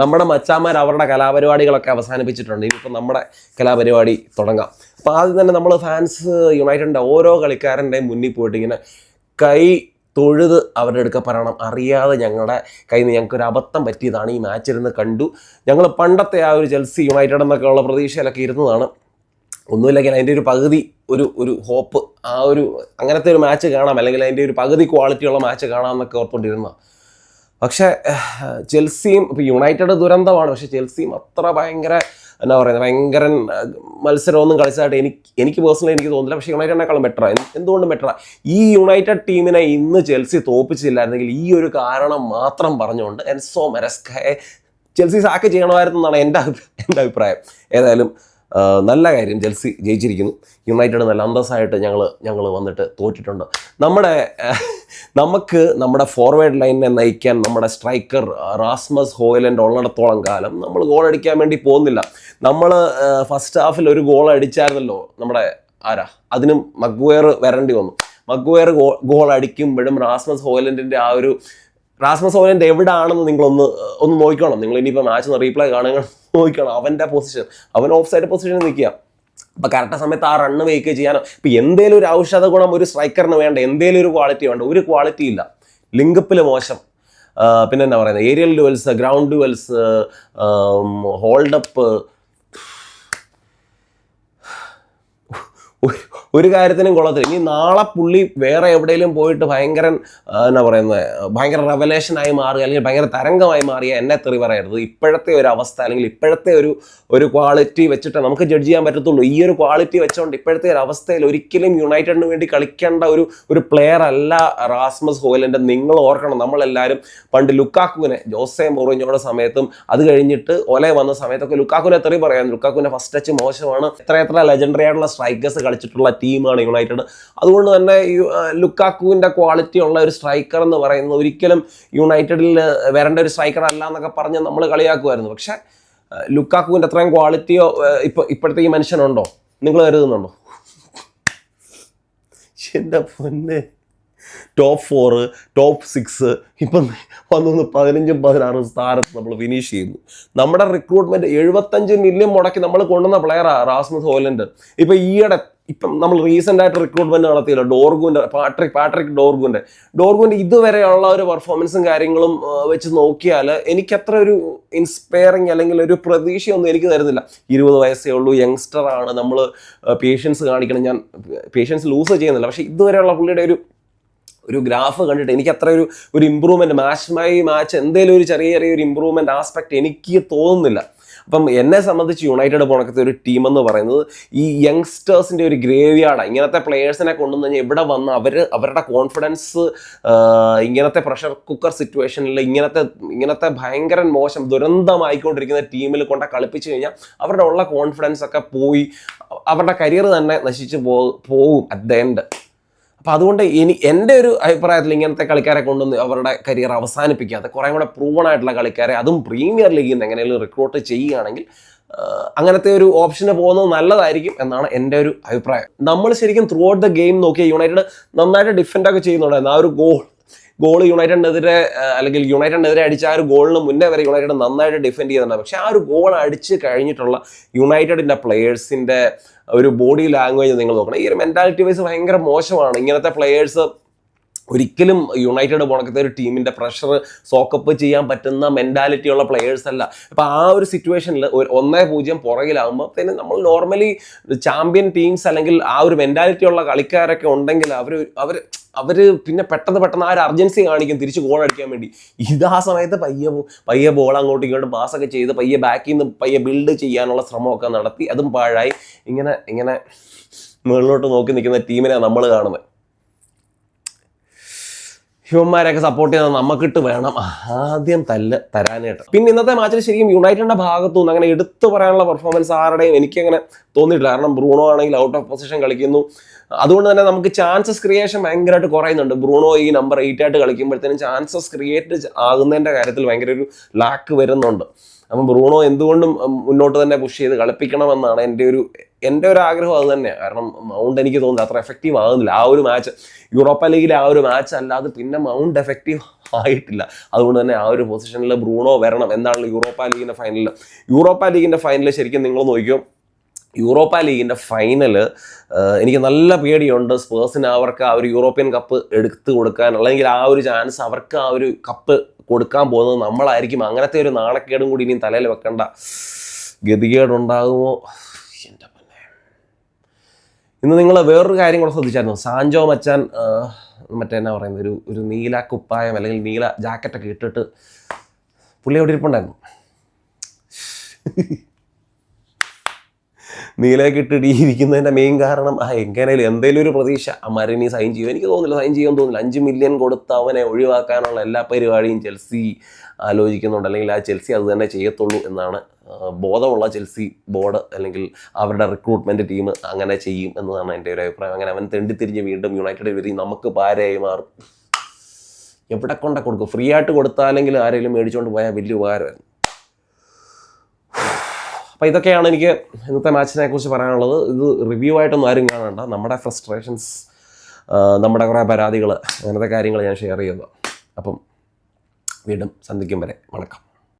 നമ്മുടെ മച്ചാമാർ അവരുടെ കലാപരിപാടികളൊക്കെ അവസാനിപ്പിച്ചിട്ടുണ്ട്. ഇനിയിപ്പോൾ നമ്മുടെ കലാപരിപാടി തുടങ്ങാം. അപ്പോൾ ആദ്യം തന്നെ നമ്മൾ ഫാൻസ് യുണൈറ്റഡിന്റെ ഓരോ കളിക്കാരന്റെയും മുന്നിൽ പോയിട്ട് ഇങ്ങനെ കൈ തൊഴുത് അവരുടെ അടുക്ക പറയണം. അറിയാതെ ഞങ്ങളുടെ കയ്യിൽ നിന്ന് ഞങ്ങൾക്ക് ഒരു അബദ്ധം പറ്റിയതാണ്. ഈ മാച്ച് ഇരുന്ന് കണ്ടു. ഞങ്ങൾ പണ്ടത്തെ ആ ഒരു ചെൽസി യുണൈറ്റഡ് എന്നൊക്കെ ഉള്ള പ്രതീക്ഷയിലൊക്കെ ഇരുന്നതാണ്. ഒന്നുമില്ലെങ്കിൽ അതിന്റെ ഒരു പകുതി ഒരു ഒരു ഹോപ്പ് ആ ഒരു അങ്ങനത്തെ ഒരു മാച്ച് കാണാം. അല്ലെങ്കിൽ അതിന്റെ ഒരു പകുതി ക്വാളിറ്റിയുള്ള മാച്ച് കാണാം എന്നൊക്കെ ഓർത്തുകൊണ്ടിരുന്ന പക്ഷേ ചെൽസിയും ഇപ്പോൾ യുണൈറ്റഡ് ദുരന്തമാണ്. പക്ഷേ ചെൽസിയും അത്ര ഭയങ്കര എന്നാ പറയുന്നത് ഭയങ്കര മത്സരമൊന്നും കളിച്ചതായിട്ട് എനിക്ക് എനിക്ക് പേഴ്സണലി എനിക്ക് തോന്നില്ല പക്ഷേ യുണൈറ്റഡിനേക്കാളും ബെറ്ററാണ് എന്തുകൊണ്ടും ബെറ്ററാ ഈ യുണൈറ്റഡ് ടീമിനെ ഇന്ന് ചെൽസി തോപ്പിച്ചില്ലായിരുന്നെങ്കിൽ ഈ ഒരു കാരണം മാത്രം പറഞ്ഞുകൊണ്ട് എൻസോ മെരസ്കയെ ചെൽസി സാക്ക് ചെയ്യണമായിരുന്നു എന്നാണ് എന്റെ എന്റെ അഭിപ്രായം. ഏതായാലും നല്ല കാര്യം ജെൽസി ജയിച്ചിരിക്കുന്നു. യുണൈറ്റഡ് നല്ല അന്തസ്സായിട്ട് ഞങ്ങൾ ഞങ്ങൾ വന്നിട്ട് തോറ്റിട്ടുണ്ട്. നമ്മുടെ നമുക്ക് നമ്മുടെ ഫോർവേഡ് ലൈനിനെ നയിക്കാൻ നമ്മുടെ സ്ട്രൈക്കർ റാസ്മസ് ഹോയിലന്റെ ഉള്ളിടത്തോളം കാലം നമ്മൾ ഗോൾ അടിക്കാൻ വേണ്ടി പോകുന്നില്ല. നമ്മൾ ഫസ്റ്റ് ഹാഫിൽ ഒരു ഗോൾ അടിച്ചായിരുന്നല്ലോ നമ്മുടെ ആരാ? അതിനും മഗ്വയർ വരേണ്ടി വന്നു. മഗ്വയർ ഗോൾ അടിക്കുമ്പോഴും റാസ്മസ് ഹോയിലൻഡിന്റെ ആ ഒരു റാസ്മസ് ഹോയിലൻഡ് എവിടാണെന്ന് നിങ്ങളൊന്ന് ഒന്ന് നോക്കണം നിങ്ങൾ ഇനിയിപ്പോൾ മാച്ച് റീപ്ലേ കാണുക നോക്കണം അവന്റെ പൊസിഷൻ അവൻ ഓഫ് സൈഡ് പൊസിഷനിൽ നിൽക്കുക. അപ്പം കറക്റ്റ് സമയത്ത് ആ റണ്ണ് വെയ്ക്കുക ചെയ്യാനോ ഇപ്പം എന്തേലും ഒരു ഔഷധ ഗുണം ഒരു സ്ട്രൈക്കറിന് വേണ്ട? എന്തേലും ഒരു ക്വാളിറ്റി വേണ്ട? ഒരു ക്വാളിറ്റി ഇല്ല. ലിങ്കപ്പിൽ മോശം. പിന്നെ എന്താ പറയുന്നത് aerial duels ground duels hold up ഒരു- കാര്യത്തിനും കൊള്ളത്തില്ല. ഇനി നാളെ പുള്ളി വേറെ എവിടെയെങ്കിലും പോയിട്ട് ഭയങ്കര എന്നാ പറയുന്നത് ഭയങ്കര റെവലേഷനായി മാറുക അല്ലെങ്കിൽ ഭയങ്കര തരംഗമായി മാറിയ എന്നെ തെറി പറയരുത്. ഇപ്പോഴത്തെ ഒരു അവസ്ഥ അല്ലെങ്കിൽ ഇപ്പോഴത്തെ ഒരു ഒരു ക്വാളിറ്റി വെച്ചിട്ട് നമുക്ക് ജഡ്ജ് ചെയ്യാൻ പറ്റത്തുള്ളൂ. ഈ ഒരു ക്വാളിറ്റി വെച്ചുകൊണ്ട് ഇപ്പോഴത്തെ ഒരു അവസ്ഥയിൽ ഒരിക്കലും യുണൈറ്റഡിന് വേണ്ടി കളിക്കേണ്ട ഒരു ഒരു പ്ലെയർ അല്ല റാസ്മസ് ഹോലന്റെ നിങ്ങൾ ഓർക്കണം നമ്മളെല്ലാവരും പണ്ട് ലുക്കാക്കുവിനെ ജോസെ മൊറിഞ്ഞോടെ സമയത്തും അത് കഴിഞ്ഞിട്ട് ഒലെ വന്ന സമയത്തൊക്കെ ലുക്കാക്കുവിനെ തെറി പറയാം ലുക്കാക്കുവിന്റെ ഫസ്റ്റ് ടച്ച് മോശമാണ്. എത്ര എത്ര ലെജൻഡറി ആയിട്ടുള്ള സ്ട്രൈക്കേഴ്സ് കളിച്ചിട്ടുള്ള ടീമാണ് യുണൈറ്റഡ്. അതുകൊണ്ട് തന്നെ ലുക്കാക്കുവിന്റെ ക്വാളിറ്റി ഉള്ള ഒരു സ്ട്രൈക്കർ എന്ന് പറയുന്നത് ഒരിക്കലും യുണൈറ്റഡിൽ വരേണ്ട ഒരു സ്ട്രൈക്കർ അല്ല എന്നൊക്കെ പറഞ്ഞ് നമ്മൾ കളിയാക്കുമായിരുന്നു. പക്ഷേ ലുക്കാക്കുവിന്റെ അത്രയും ക്വാളിറ്റിയോ ഇപ്പോൾ ഇപ്പോഴത്തെ ഈ മനുഷ്യനുണ്ടോ? നിങ്ങൾ കരുതുന്നുണ്ടോ? എന്റെ പൊന്നെ. ടോപ്പ് ഫോറ് ടോപ്പ് സിക്സ് ഇപ്പം പതിനൊന്ന് പതിനഞ്ചും പതിനാറും സ്ഥാനത്ത് നമ്മൾ ഫിനിഷ് ചെയ്യുന്നു. നമ്മുടെ റിക്രൂട്ട്മെന്റ് എഴുപത്തഞ്ച് മില്യൺ മുടക്കി നമ്മൾ കൊണ്ടുവന്ന പ്ലെയറാണ് റാസ്മസ് ഹോലൻഡ്. ഇപ്പം ഈയിടെ ഇപ്പം നമ്മൾ റീസെന്റ് ആയിട്ട് റിക്രൂട്ട്മെന്റ് നടത്തിയല്ലോ ഡോർഗുന്റെ പാട്രിക് പാട്രിക് ഡോർഗുന്റെ ഡോർഗുന്റെ ഇതുവരെയുള്ള ഒരു പെർഫോമൻസും കാര്യങ്ങളും വെച്ച് നോക്കിയാൽ എനിക്ക് അത്ര ഒരു ഇൻസ്പയറിങ് അല്ലെങ്കിൽ ഒരു പ്രതീക്ഷയൊന്നും എനിക്ക് തരുന്നില്ല. ഇരുപത് വയസ്സേ ഉള്ളൂ യങ്സ്റ്ററാണ് നമ്മൾ പേഷ്യൻസ് കാണിക്കണം. ഞാൻ പേഷ്യൻസ് ലൂസ് ചെയ്യുന്നില്ല. പക്ഷേ ഇതുവരെയുള്ള പുള്ളിയുടെ ഒരു ഒരു ഗ്രാഫ് കണ്ടിട്ട് എനിക്ക് അത്ര ഒരു ഒരു ഇമ്പ്രൂവ്മെന്റ് മാച്ച് മാച്ച് എന്തെങ്കിലും ഒരു ചെറിയ ചെറിയ ഒരു ഇമ്പ്രൂവ്മെന്റ് ആസ്പെക്ട് എനിക്ക് തോന്നുന്നില്ല. അപ്പം എന്നെ സംബന്ധിച്ച് യുണൈറ്റഡ് പോണക്കത്തെ ഒരു ടീം എന്ന് പറയുന്നത് ഈ യങ്സ്റ്റേഴ്സിന്റെ ഒരു ഗ്രേവിയാർഡ് ഇങ്ങനത്തെ പ്ലെയേഴ്സിനെ കൊണ്ടുവന്ന് കഴിഞ്ഞാൽ ഇവിടെ വന്ന് അവർ അവരുടെ കോൺഫിഡൻസ് ഇങ്ങനത്തെ പ്രഷർ കുക്കർ സിറ്റുവേഷനിൽ ഇങ്ങനത്തെ ഇങ്ങനത്തെ ഭയങ്കര മോശം ദുരന്തമായിക്കൊണ്ടിരിക്കുന്ന ടീമിൽ കൊണ്ട കളിപ്പിച്ചു കഴിഞ്ഞാൽ അവരുടെ ഉള്ള കോൺഫിഡൻസ് ഒക്കെ പോയി അവരുടെ കരിയർ തന്നെ നശിച്ച് പോകും അറ്റ് ദ എൻഡ് അപ്പോൾ അതുകൊണ്ട് ഇനി എന്റെ ഒരു അഭിപ്രായത്തിൽ ഇങ്ങനത്തെ കളിക്കാരെ കൊണ്ടുവന്ന് അവരുടെ കരിയർ അവസാനിപ്പിക്കാതെ കുറേ കൂടെ പ്രൂവൺ ആയിട്ടുള്ള കളിക്കാരെ അതും പ്രീമിയർ ലീഗിൽ നിന്ന് എങ്ങനെയെങ്കിലും റിക്രൂട്ട് ചെയ്യുകയാണെങ്കിൽ അങ്ങനത്തെ ഒരു ഓപ്ഷന് പോകുന്നത് നല്ലതായിരിക്കും എന്നാണ് എന്റെ ഒരു അഭിപ്രായം. നമ്മൾ ശരിക്കും ത്രൂ ഔട്ട് ദ ഗെയിം നോക്കിയ യുണൈറ്റഡ് നന്നായിട്ട് ഡിഫെൻഡ് ഒക്കെ ചെയ്യുന്നുണ്ടായിരുന്നു. ആ ഒരു ഗോൾ ഗോൾ യുണൈറ്റഡിനെതിരെ അല്ലെങ്കിൽ യുണൈറ്റഡിനെതിരെ അടിച്ച ആ ഒരു ഗോളിന് മുന്നേ വരെ യുണൈറ്റഡ് നന്നായിട്ട് ഡിഫെൻഡ് ചെയ്യുന്നുണ്ട് പക്ഷേ ആ ഒരു ഗോൾ അടിച്ച് കഴിഞ്ഞിട്ടുള്ള യുണൈറ്റഡിന്റെ പ്ലെയേഴ്സിന്റെ ഒരു ബോഡി ലാംഗ്വേജ് നിങ്ങൾ നോക്കണം. ഈ ഒരു മെന്റാലിറ്റി വൈസ് ഭയങ്കര മോശമാണ് ഇങ്ങനത്തെ പ്ലെയേഴ്സ് ഒരിക്കലും യുണൈറ്റഡ് പോണക്കത്തെ ഒരു ടീമിന്റെ പ്രഷർ സോക്കപ്പ് ചെയ്യാൻ പറ്റുന്ന മെന്റാലിറ്റി ഉള്ള പ്ലെയേഴ്സ് അല്ല. അപ്പോൾ ആ ഒരു സിറ്റുവേഷനിൽ ഒന്നേ പൂജ്യം പുറകിലാകുമ്പോൾ പിന്നെ നമ്മൾ നോർമലി ചാമ്പ്യൻ ടീംസ് അല്ലെങ്കിൽ ആ ഒരു മെന്റാലിറ്റി ഉള്ള കളിക്കാരൊക്കെ ഉണ്ടെങ്കിൽ അവർ അവർ അവർ പിന്നെ പെട്ടെന്ന് പെട്ടെന്ന് ആ ഒരു അർജൻസി കാണിക്കും തിരിച്ച് ഗോൾ അടിക്കാൻ വേണ്ടി. ഇത് ആ സമയത്ത് പയ്യ പയ്യെ ബോൾ അങ്ങോട്ടും ഇങ്ങോട്ടും പാസ്സൊക്കെ ചെയ്ത് പയ്യെ ബാക്കിൽ നിന്ന് പയ്യെ ബിൽഡ് ചെയ്യാനുള്ള ശ്രമമൊക്കെ നടത്തി അതും പാഴായി. ഇങ്ങനെ ഇങ്ങനെ മുകളിലോട്ട് നോക്കി നിൽക്കുന്ന ടീമിനെ നമ്മൾ കാണുന്നത് ഹ്യൂമന്മാരെയൊക്കെ സപ്പോർട്ട് ചെയ്യുന്നത് നമുക്കിട്ട് വേണം. ആദ്യം തല്ല് തരാനായിട്ട്. പിന്നെ ഇന്നത്തെ മാച്ചിൽ ശരിക്കും യുണൈറ്റഡിന്റെ ഭാഗത്തു നിന്ന് അങ്ങനെ എടുത്തു പറയാനുള്ള പെർഫോമൻസ് ആരുടെയും എനിക്കങ്ങനെ തോന്നിയിട്ടില്ല. കാരണം ബ്രൂണോ ആണെങ്കിൽ ഔട്ട് ഓഫ് പൊസിഷൻ കളിക്കുന്നു. അതുകൊണ്ട് തന്നെ നമുക്ക് ചാൻസസ് ക്രിയേഷൻ ഭയങ്കരമായിട്ട് കുറയുന്നുണ്ട്. ബ്രൂണോ ഈ നമ്പർ എയ്റ്റ് ആയിട്ട് കളിക്കുമ്പോഴത്തേനും ചാൻസസ് ക്രിയേറ്റ് ആകുന്നതിന്റെ കാര്യത്തിൽ ഭയങ്കര ഒരു ലാക്ക് വരുന്നുണ്ട്. അപ്പം ബ്രൂണോ എന്തുകൊണ്ടും മുന്നോട്ട് തന്നെ പുഷ് ചെയ്ത് കളിപ്പിക്കണമെന്നാണ് എന്റെ ഒരു എന്റെ ഒരു ആഗ്രഹം അത് തന്നെയാണ് കാരണം മൗണ്ട് എനിക്ക് തോന്നുന്നില്ല അത്ര എഫക്റ്റീവ് ആകുന്നില്ല ആ ഒരു മാച്ച് യൂറോപ്പ ലീഗിലെ ആ ഒരു മാച്ച് അല്ലാതെ പിന്നെ മൗണ്ട് എഫക്റ്റീവ് ആയിട്ടില്ല. അതുകൊണ്ട് തന്നെ ആ ഒരു പൊസിഷനിൽ ബ്രൂണോ വരണം എന്താണ് യൂറോപ്പ ലീഗിന്റെ ഫൈനലിൽ യൂറോപ്പ ലീഗിന്റെ ഫൈനലിൽ ശരിക്കും നിങ്ങൾ നോക്കിയോ യൂറോപ്പ ലീഗിന്റെ ഫൈനൽ എനിക്ക് നല്ല പേടിയുണ്ട് സ്പേഴ്സിന് അവർക്ക് ആ ഒരു യൂറോപ്യൻ കപ്പ് എടുത്തു കൊടുക്കാൻ. അല്ലെങ്കിൽ ആ ഒരു ചാൻസ് അവർക്ക് ആ ഒരു കപ്പ് കൊടുക്കാൻ പോകുന്നത് നമ്മളായിരിക്കും. അങ്ങനത്തെ ഒരു നാണക്കേടും കൂടി ഇനിയും തലയിൽ വെക്കേണ്ട. ഗതികേടുണ്ടാകുമോ? എന്റെ ഇന്ന് നിങ്ങൾ വേറൊരു കാര്യം കൂടെ ശ്രദ്ധിച്ചായിരുന്നു. സാഞ്ചോ മച്ചാൻ മറ്റേ എന്നാ പറയുന്നത്? ഒരു ഒരു നീല കുപ്പായം അല്ലെങ്കിൽ നീല ജാക്കറ്റൊക്കെ ഇട്ടിട്ട് പുള്ളി അവിടെ ഇരിപ്പുണ്ടായിരുന്നു? നീലയൊക്കെ ഇട്ടിട്ട് ഇരിക്കുന്നതിന്റെ മെയിൻ കാരണം ആ എങ്ങനെയും എന്തെങ്കിലും ഒരു പ്രതീക്ഷ. അമ്മാരെ ഇനി സൈൻ ചെയ്യും. എനിക്ക് തോന്നുന്നില്ല സൈൻ ചെയ്യാൻ തോന്നുന്നില്ല. അഞ്ച് മില്യൺ കൊടുത്ത് അവനെ ഒഴിവാക്കാനുള്ള എല്ലാ പരിപാടിയും ചെൽസി ആലോചിക്കുന്നുണ്ട്. അല്ലെങ്കിൽ ആ ചെൽസി അത് തന്നെ ചെയ്യത്തുള്ളൂ എന്നാണ് ബോധമുള്ള ചെൽസി ബോർഡ് അല്ലെങ്കിൽ അവരുടെ റിക്രൂട്ട്മെന്റ് ടീം അങ്ങനെ ചെയ്യും എന്നതാണ് എന്റെ ഒരു അഭിപ്രായം. അങ്ങനെ അവൻ തെണ്ടിത്തിരിഞ്ഞ് വീണ്ടും യുണൈറ്റഡ് വരി നമുക്ക് പാരയായി മാറും. എവിടെ കൊണ്ട കൊടുക്കും ഫ്രീ ആയിട്ട് കൊടുത്താലെങ്കിൽ ആരെങ്കിലും മേടിച്ചുകൊണ്ട് പോയാൽ വലിയ ഉപകാരമായിരുന്നു അപ്പോൾ ഇതൊക്കെയാണ് എനിക്ക് ഇന്നത്തെ മാച്ചിനെ കുറിച്ച് പറയാനുള്ളത്. ഇത് റിവ്യൂ ആയിട്ടൊന്നും ആരും കാണണ്ട. നമ്മുടെ ഫ്രസ്ട്രേഷൻസ് നമ്മുടെ കുറേ പരാതികൾ അങ്ങനത്തെ കാര്യങ്ങൾ ഞാൻ ഷെയർ ചെയ്യുന്നത് അപ്പം വീണ്ടും സന്ധിക്കും വരെ. വണക്കം.